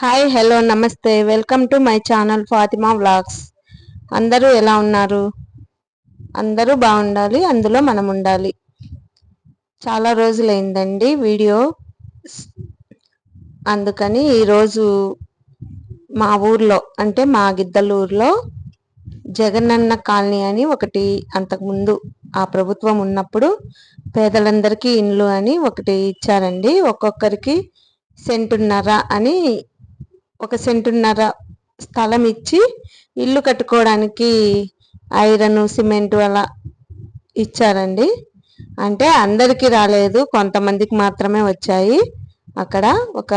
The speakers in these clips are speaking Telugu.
హాయ్ హలో నమస్తే welcome to my channel Fatima vlogs అందరూ ఎలా ఉన్నారు? అందరూ బాగుండాలి అందులో మనం ఉండాలి. చాలా రోజులైందండి వీడియో. అందుకని ఈరోజు మా ఊర్లో అంటే మా గిద్దలూరులో జగనన్న కాలనీ అని ఒకటి అంతకుముందు ఆ ప్రభుత్వం ఉన్నప్పుడు పేదలందరికీ ఇండ్లు అని ఒకటి ఇచ్చారండి. ఒక్కొక్కరికి సెంటున్నర అని ఒక సెంటున్నర స్థలం ఇచ్చి ఇల్లు కట్టుకోవడానికి ఐరన్ సిమెంట్ అలా ఇచ్చారండి. అంటే అందరికీ రాలేదు కొంతమందికి మాత్రమే వచ్చాయి. అక్కడ ఒక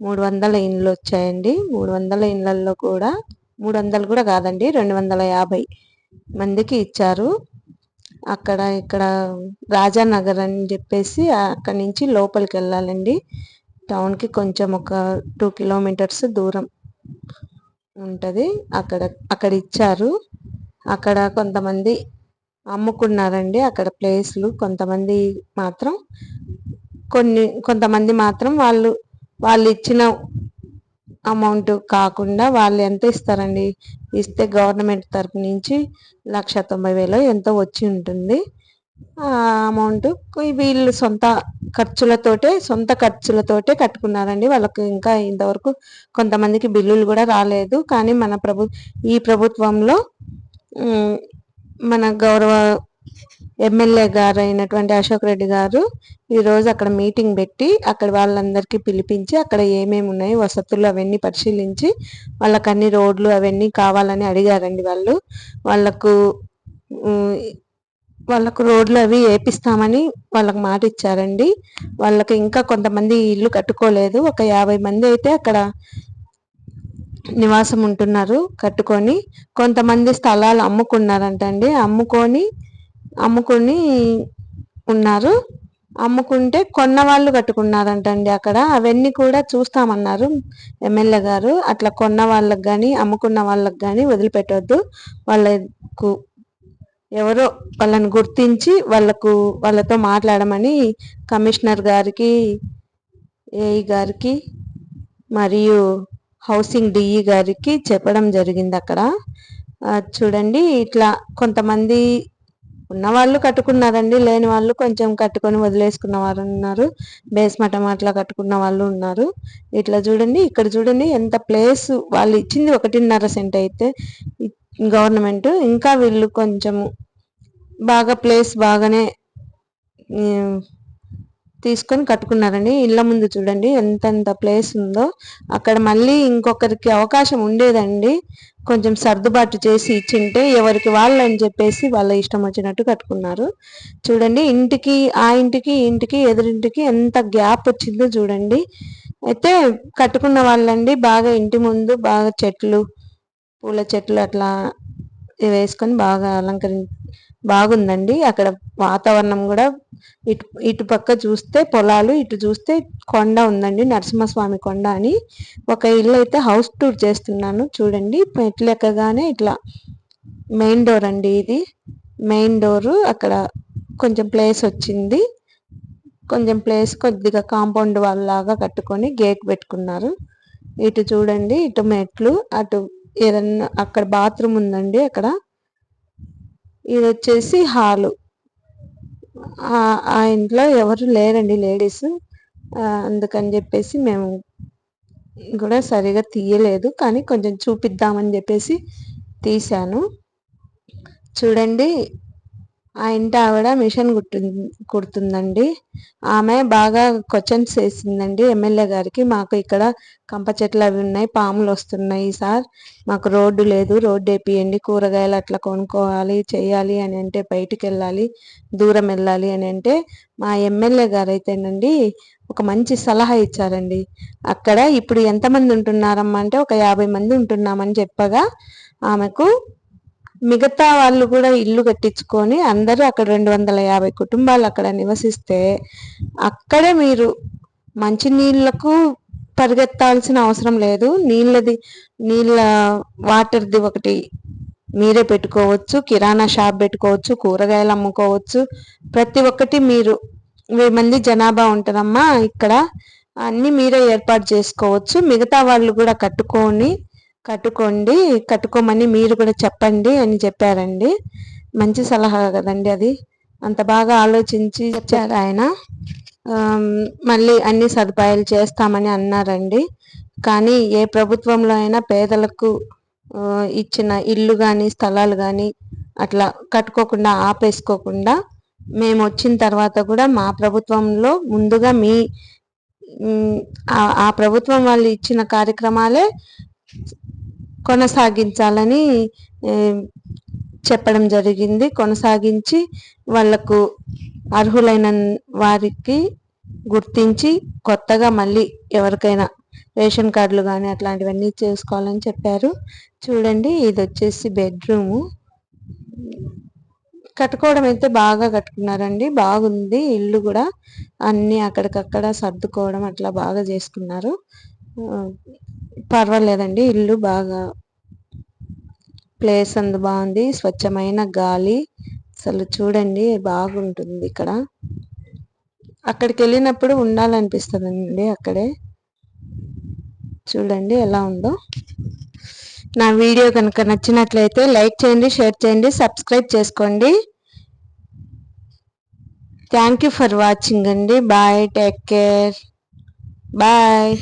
మూడు వందల ఇండ్లు వచ్చాయండి. మూడు వందల ఇండ్లలో కూడా మూడు వందలు కూడా కాదండి రెండు వందల యాభై మందికి ఇచ్చారు. అక్కడ ఇక్కడ రాజానగర్ అని చెప్పేసి అక్కడి నుంచి లోపలికి వెళ్ళాలండి. టౌన్కి కొంచెం ఒక టూ కిలోమీటర్స్ దూరం ఉంటుంది. అక్కడ అక్కడ ఇచ్చారు. అక్కడ కొంతమంది అమ్ముకున్నారండి. అక్కడ ప్లేస్లు కొంతమంది మాత్రం కొన్ని కొంతమంది మాత్రం వాళ్ళు వాళ్ళు ఇచ్చిన అమౌంట్ కాకుండా వాళ్ళు ఎంత ఇస్తారండి? ఇస్తే గవర్నమెంట్ తరపు నుంచి లక్ష తొంభై వేలు ఎంతో వచ్చి ఉంటుంది. అమౌంట్ వీళ్ళు సొంత ఖర్చులతోటే సొంత ఖర్చులతోటే కట్టుకున్నారండి. వాళ్ళకు ఇంకా ఇంతవరకు కొంతమందికి బిల్లులు కూడా రాలేదు. కానీ మన ప్రభు ఈ ప్రభుత్వంలో మన గౌరవ ఎమ్మెల్యే గారు అయినటువంటి అశోక్ రెడ్డి గారు ఈరోజు అక్కడ మీటింగ్ పెట్టి అక్కడ వాళ్ళందరికీ పిలిపించి అక్కడ ఏమేమి ఉన్నాయి వసతులు అవన్నీ పరిశీలించి వాళ్ళకి అన్ని రోడ్లు అవన్నీ కావాలని అడిగారండి వాళ్ళు. వాళ్ళకు వాళ్ళకు రోడ్లు అవి వేపిస్తామని వాళ్ళకి మాట ఇచ్చారండి. వాళ్ళకి ఇంకా కొంతమంది ఇల్లు కట్టుకోలేదు. ఒక యాభై మంది అయితే అక్కడ నివాసం ఉంటున్నారు కట్టుకొని. కొంతమంది స్థలాలు అమ్ముకున్నారంటండి. అమ్ముకొని అమ్ముకొని ఉన్నారు. అమ్ముకుంటే కొన్న వాళ్ళు కట్టుకున్నారంటండి అక్కడ. అవన్నీ కూడా చూస్తామన్నారు ఎమ్మెల్యే గారు. అట్లా కొన్న వాళ్ళకి కానీ అమ్ముకున్న వాళ్ళకి కానీ వదిలిపెట్టొద్దు. వాళ్ళకు ఎవరో వాళ్ళని గుర్తించి వాళ్ళకు వాళ్ళతో మాట్లాడమని కమిషనర్ గారికి ఏఈ గారికి మరియు హౌసింగ్ డిఈ గారికి చెప్పడం జరిగింది అక్కడ. చూడండి ఇట్లా కొంతమంది ఉన్నవాళ్ళు కట్టుకున్నారండి లేని వాళ్ళు కొంచెం కట్టుకొని వదిలేసుకున్న వారు ఉన్నారు బేస్ మఠం అట్లా కట్టుకున్న వాళ్ళు ఉన్నారు. ఇట్లా చూడండి ఇక్కడ చూడండి ఎంత ప్లేస్ వాళ్ళు ఇచ్చింది ఒకటిన్నర సెంట్ అయితే గవర్నమెంట్. ఇంకా వీళ్ళు కొంచెము బాగా ప్లేస్ బాగానే తీసుకొని కట్టుకున్నారండి. ఇళ్ళ ముందు చూడండి ఎంతెంత ప్లేస్ ఉందో. అక్కడ మళ్ళీ ఇంకొకరికి అవకాశం ఉండేదండి. కొంచెం సర్దుబాటు చేసి ఇచ్చింటే ఎవరికి వాళ్ళు అని చెప్పేసి వాళ్ళ ఇష్టం వచ్చినట్టు కట్టుకున్నారు. చూడండి ఇంటికి ఆ ఇంటికి ఇంటికి ఎదురింటికి ఎంత గ్యాప్ వచ్చిందో చూడండి. అయితే కట్టుకున్న వాళ్ళండి బాగా ఇంటి ముందు బాగా చెట్లు పూల చెట్లు అట్లా వేసుకొని బాగా అలంకరి బాగుందండి. అక్కడ వాతావరణం కూడా ఇటు ఇటు పక్క చూస్తే పొలాలు ఇటు చూస్తే కొండ ఉందండి నరసింహస్వామి కొండ అని. ఒక ఇల్లు అయితే హౌస్ టూర్ చేస్తున్నాను చూడండి. మెట్లు ఎక్కగానే ఇట్లా మెయిన్ డోర్ అండి ఇది. మెయిన్ డోరు అక్కడ కొంచెం ప్లేస్ వచ్చింది. కొంచెం ప్లేస్ కొద్దిగా కాంపౌండ్ వాళ్ళలాగా కట్టుకొని గేట్ పెట్టుకున్నారు. ఇటు చూడండి ఇటు మెట్లు అటు ఏదన్నా అక్కడ బాత్రూమ్ ఉందండి అక్కడ. ఇది వచ్చేసి హాలు. ఆ ఇంట్లో ఎవరు లేరండి లేడీస్. అందుకని చెప్పేసి మేము కూడా సరిగా తీయలేదు కానీ కొంచెం చూపిద్దామని చెప్పేసి తీశాను. చూడండి ఆ ఇంటి ఆవిడ మిషన్ కుట్టు కుడుతుందండి. ఆమె బాగా క్వశ్చన్స్ వేసిందండి. ఎమ్మెల్యే గారికి మాకు ఇక్కడ కంప చెట్లు అవి ఉన్నాయి పాములు వస్తున్నాయి సార్. మాకు రోడ్డు లేదు రోడ్డు వేపియండి కూరగాయలు అట్లా కొనుక్కోవాలి చేయాలి అని అంటే బయటికి వెళ్ళాలి దూరం వెళ్ళాలి అని అంటే మా ఎమ్మెల్యే గారు అయితేనండి ఒక మంచి సలహా ఇచ్చారండి. అక్కడ ఇప్పుడు ఎంతమంది ఉంటున్నారమ్మా అంటే ఒక యాభై మంది ఉంటున్నామని చెప్పగా ఆమెకు మిగతా వాళ్ళు కూడా ఇల్లు కట్టించుకొని అందరూ అక్కడ రెండు వందల యాభై కుటుంబాలు అక్కడ నివసిస్తే అక్కడే మీరు మంచి నీళ్ళకు పరిగెత్తాల్సిన అవసరం లేదు. నీళ్ళది నీళ్ళ వాటర్ది ఒకటి మీరే పెట్టుకోవచ్చు కిరాణా షాప్ పెట్టుకోవచ్చు కూరగాయలు అమ్ముకోవచ్చు. ప్రతి ఒక్కటి మీరు వెయ్యి మంది జనాభా ఉంటారమ్మా ఇక్కడ. అన్ని మీరే ఏర్పాటు చేసుకోవచ్చు. మిగతా వాళ్ళు కూడా కట్టుకొని కట్టుకోండి కట్టుకోమని మీరు కూడా చెప్పండి అని చెప్పారండి. మంచి సలహా కదండి అది. అంత బాగా ఆలోచించి చెప్పారు ఆయన. మళ్ళీ అన్ని సదుపాయాలు చేస్తామని అన్నారండి. కానీ ఏ ప్రభుత్వంలో అయినా పేదలకు ఇచ్చిన ఇల్లు కానీ స్థలాలు కానీ అట్లా కట్టుకోకుండా ఆపేసుకోకుండా మేము వచ్చిన తర్వాత కూడా మా ప్రభుత్వంలో ముందుగా మీ ఆ ప్రభుత్వం వాళ్ళు ఇచ్చిన కార్యక్రమాలే కొనసాగించాలని చెప్పడం జరిగింది. కొనసాగించి వాళ్ళకు అర్హులైన వారికి గుర్తించి కొత్తగా మళ్ళీ ఎవరికైనా రేషన్ కార్డులు కానీ అట్లాంటివన్నీ చేసుకోవాలని చెప్పారు. చూడండి ఇది వచ్చేసి బెడ్రూము. కట్టుకోవడం అయితే బాగా కట్టుకున్నారండి. బాగుంది. ఇల్లు కూడా అన్నీ అక్కడికక్కడ సర్దుకోవడం అట్లా బాగా చేసుకున్నారు. పర్వాలేదండి. ఇల్లు బాగా ప్లేస్ అందు బాగుంది. స్వచ్ఛమైన గాలి. అసలు చూడండి బాగుంటుంది ఇక్కడ. అక్కడికి వెళ్ళినప్పుడు ఉండాలనిపిస్తుందండి అక్కడే. చూడండి ఎలా ఉందో. నా వీడియో కనుక నచ్చినట్లయితే లైక్ చేయండి షేర్ చేయండి సబ్స్క్రైబ్ చేసుకోండి. థ్యాంక్ యూ ఫర్ వాచింగ్ అండి. Bye take care. బాయ్.